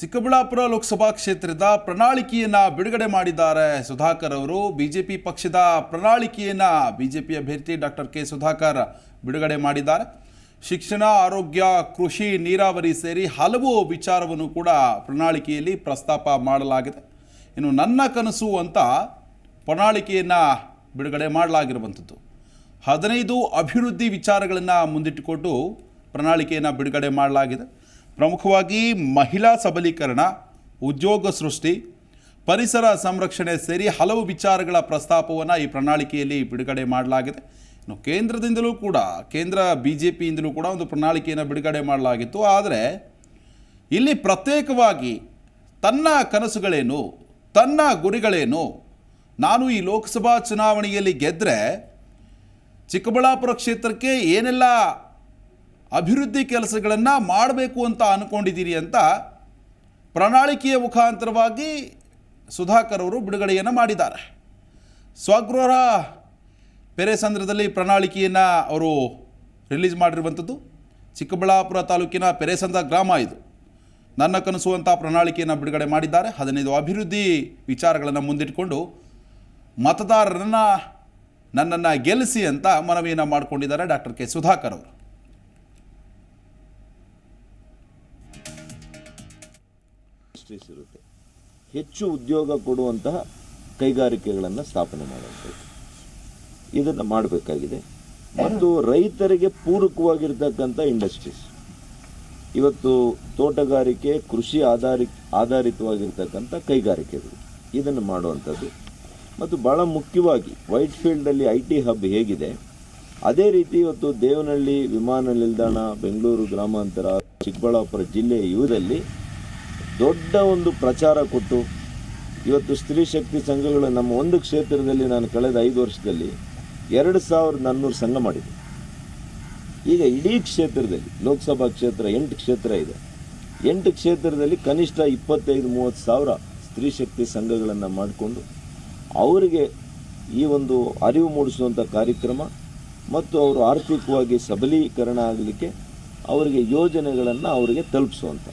ಚಿಕ್ಕಬಳ್ಳಾಪುರ ಲೋಕಸಭಾ ಕ್ಷೇತ್ರದ ಪ್ರಣಾಳಿಕೆಯನ್ನ ಬಿಡುಗಡೆ ಮಾಡಿದ್ದಾರೆ ಸುಧಾಕರ್ ಅವರು. ಬಿಜೆಪಿ ಪಕ್ಷದ ಪ್ರಣಾಳಿಕೆಯನ್ನ ಬಿಜೆಪಿ ಅಭ್ಯರ್ಥಿ ಡಾಕ್ಟರ್ ಕೆ ಸುಧಾಕರ್ ಬಿಡುಗಡೆ ಮಾಡಿದ್ದಾರೆ. ಶಿಕ್ಷಣ, ಆರೋಗ್ಯ, ಕೃಷಿ, ನೀರಾವರಿ ಸೇರಿ ಹಲವು ವಿಚಾರವನ್ನು ಕೂಡ ಪ್ರಣಾಳಿಕೆಯಲ್ಲಿ ಪ್ರಸ್ತಾಪ ಮಾಡಲಾಗಿದೆ. ಇನ್ನು ನನ್ನ ಕನಸು ಅಂತ ಪ್ರಣಾಳಿಕೆಯನ್ನು ಬಿಡುಗಡೆ ಮಾಡಲಾಗಿರುವಂಥದ್ದು. ಹದಿನೈದು ಅಭಿವೃದ್ಧಿ ವಿಚಾರಗಳನ್ನು ಮುಂದಿಟ್ಟುಕೊಂಡು ಪ್ರಣಾಳಿಕೆಯನ್ನು ಬಿಡುಗಡೆ ಮಾಡಲಾಗಿದೆ. ಪ್ರಮುಖವಾಗಿ ಮಹಿಳಾ ಸಬಲೀಕರಣ, ಉದ್ಯೋಗ ಸೃಷ್ಟಿ, ಪರಿಸರ ಸಂರಕ್ಷಣೆ ಸೇರಿ ಹಲವು ವಿಚಾರಗಳ ಪ್ರಸ್ತಾಪವನ್ನು ಈ ಪ್ರಣಾಳಿಕೆಯಲ್ಲಿ ಬಿಡುಗಡೆ ಮಾಡಲಾಗಿದೆ. ಇನ್ನು ಕೇಂದ್ರದಿಂದಲೂ ಕೂಡ, ಕೇಂದ್ರ ಬಿ ಜೆ ಪಿಯಿಂದಲೂ ಕೂಡ ಒಂದು ಪ್ರಣಾಳಿಕೆಯನ್ನು ಬಿಡುಗಡೆ ಮಾಡಲಾಗಿತ್ತು. ಆದರೆ, ಇಲ್ಲಿ ಪ್ರತ್ಯೇಕವಾಗಿ ತನ್ನ ಕನಸುಗಳೇನು, ತನ್ನ ಗುರಿಗಳೇನು, ನಾನು ಈ ಲೋಕಸಭಾ ಚುನಾವಣೆಯಲ್ಲಿ ಗೆದ್ದರೆ ಚಿಕ್ಕಬಳ್ಳಾಪುರ ಕ್ಷೇತ್ರಕ್ಕೆ ಏನೆಲ್ಲ ಅಭಿವೃದ್ಧಿ ಕೆಲಸಗಳನ್ನು ಮಾಡಬೇಕು ಅಂತ ಅಂದ್ಕೊಂಡಿದ್ದೀರಿ ಅಂತ ಪ್ರಣಾಳಿಕೆಯ ಮುಖಾಂತರವಾಗಿ ಸುಧಾಕರ್ ಅವರು ಬಿಡುಗಡೆಯನ್ನು ಮಾಡಿದ್ದಾರೆ. ಸ್ವಗೃಹ ಪೆರೆಸಂದ್ರದಲ್ಲಿ ಪ್ರಣಾಳಿಕೆಯನ್ನು ಅವರು ರಿಲೀಸ್ ಮಾಡಿರುವಂಥದ್ದು. ಚಿಕ್ಕಬಳ್ಳಾಪುರ ತಾಲೂಕಿನ ಪೆರೆಸಂದ ಗ್ರಾಮ ಇದು. ನನ್ನ ಕನಸುವಂಥ ಪ್ರಣಾಳಿಕೆಯನ್ನು ಬಿಡುಗಡೆ ಮಾಡಿದ್ದಾರೆ. ಹದಿನೈದು ಅಭಿವೃದ್ಧಿ ವಿಚಾರಗಳನ್ನು ಮುಂದಿಟ್ಟುಕೊಂಡು ಮತದಾರರನ್ನು ನನ್ನನ್ನು ಗೆಲ್ಲಿಸಿ ಅಂತ ಮನವಿಯನ್ನು ಮಾಡಿಕೊಂಡಿದ್ದಾರೆ ಡಾಕ್ಟರ್ ಕೆ ಸುಧಾಕರ್ ಅವರು. ಇಂಡಸ್ಟ್ರೀಸ್ ಇರುತ್ತೆ ಹೆಚ್ಚು ಉದ್ಯೋಗ ಕೊಡುವಂತಹ ಕೈಗಾರಿಕೆಗಳನ್ನು ಸ್ಥಾಪನೆ ಮಾಡುವಂಥದ್ದು. ಇದನ್ನು ಮಾಡಬೇಕಾಗಿದೆ. ಮತ್ತು ರೈತರಿಗೆ ಪೂರಕವಾಗಿರ್ತಕ್ಕಂಥ ಇಂಡಸ್ಟ್ರೀಸ್. ಇವತ್ತು ತೋಟಗಾರಿಕೆ, ಕೃಷಿ ಆಧಾರಿ ಆಧಾರಿತವಾಗಿರ್ತಕ್ಕಂಥ ಕೈಗಾರಿಕೆಗಳು. ಇದನ್ನು ಮಾಡುವಂಥದ್ದು. ಮತ್ತು ಭಾಳ ಮುಖ್ಯವಾಗಿ ವೈಟ್ ಫೀಲ್ಡಲ್ಲಿ ಐ ಟಿ ಹಬ್ ಹೇಗಿದೆ. ಅದೇ ರೀತಿ ಇವತ್ತು ದೇವನಹಳ್ಳಿ ವಿಮಾನ ನಿಲ್ದಾಣ, ಬೆಂಗಳೂರು ಗ್ರಾಮಾಂತರ, ಚಿಕ್ಕಬಳ್ಳಾಪುರ ಜಿಲ್ಲೆ ಇವರಲ್ಲಿ ದೊಡ್ಡ ಒಂದು ಪ್ರಚಾರ ಕೊಟ್ಟು ಇವತ್ತು ಸ್ತ್ರೀ ಶಕ್ತಿ ಸಂಘಗಳು ನಮ್ಮ ಒಂದು ಕ್ಷೇತ್ರದಲ್ಲಿ ನಾನು ಕಳೆದ ಐದು ವರ್ಷದಲ್ಲಿ ಎರಡು ಸಾವಿರದ ನಾನ್ನೂರು ಸಂಘ ಮಾಡಿದೆ. ಈಗ ಇಡೀ ಕ್ಷೇತ್ರದಲ್ಲಿ, ಲೋಕಸಭಾ ಕ್ಷೇತ್ರ ಎಂಟು ಕ್ಷೇತ್ರ ಇದೆ. ಎಂಟು ಕ್ಷೇತ್ರದಲ್ಲಿ ಕನಿಷ್ಠ ಇಪ್ಪತ್ತೈದು, ಮೂವತ್ತು ಸಾವಿರ ಸ್ತ್ರೀ ಶಕ್ತಿ ಸಂಘಗಳನ್ನು ಮಾಡಿಕೊಂಡು ಅವರಿಗೆ ಈ ಒಂದು ಅರಿವು ಮೂಡಿಸುವಂಥ ಕಾರ್ಯಕ್ರಮ ಮತ್ತು ಅವರು ಆರ್ಥಿಕವಾಗಿ ಸಬಲೀಕರಣ ಆಗಲಿಕ್ಕೆ ಅವರಿಗೆ ಯೋಜನೆಗಳನ್ನು ಅವರಿಗೆ ತಲುಪಿಸುವಂಥ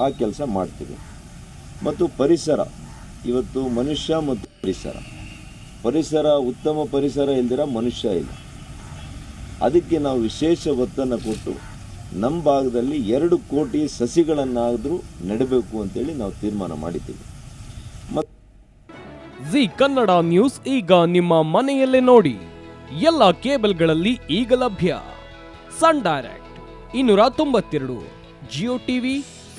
ಆ ಕೆಲಸ ಮಾಡ್ತೀವಿ. ಮತ್ತು ಪರಿಸರ. ಇವತ್ತು ಮನುಷ್ಯ ಮತ್ತು ಪರಿಸರ. ಪರಿಸರ ಉತ್ತಮ ಪರಿಸರ ಇಲ್ದಿರ ಮನುಷ್ಯ ಇಲ್ಲ. ಅದಕ್ಕೆ ನಾವು ವಿಶೇಷ ಒತ್ತನ್ನು ಕೊಟ್ಟು ನಮ್ಮ ಭಾಗದಲ್ಲಿ ಎರಡು ಕೋಟಿ ಸಸಿಗಳನ್ನಾದರೂ ನೆಡಬೇಕು ಅಂತೇಳಿ ನಾವು ತೀರ್ಮಾನ ಮಾಡಿದ್ದೀವಿ. ಜಿ ಕನ್ನಡ ನ್ಯೂಸ್ ಈಗ ನಿಮ್ಮ ಮನೆಯಲ್ಲೇ ನೋಡಿ. ಎಲ್ಲ ಕೇಬಲ್ಗಳಲ್ಲಿ ಈಗ ಲಭ್ಯ. ಸನ್ ಡೈರೆಕ್ಟ್ ಇನ್ನೂರ ತೊಂಬತ್ತೆರಡು, ಜಿಯೋ ಟಿವಿ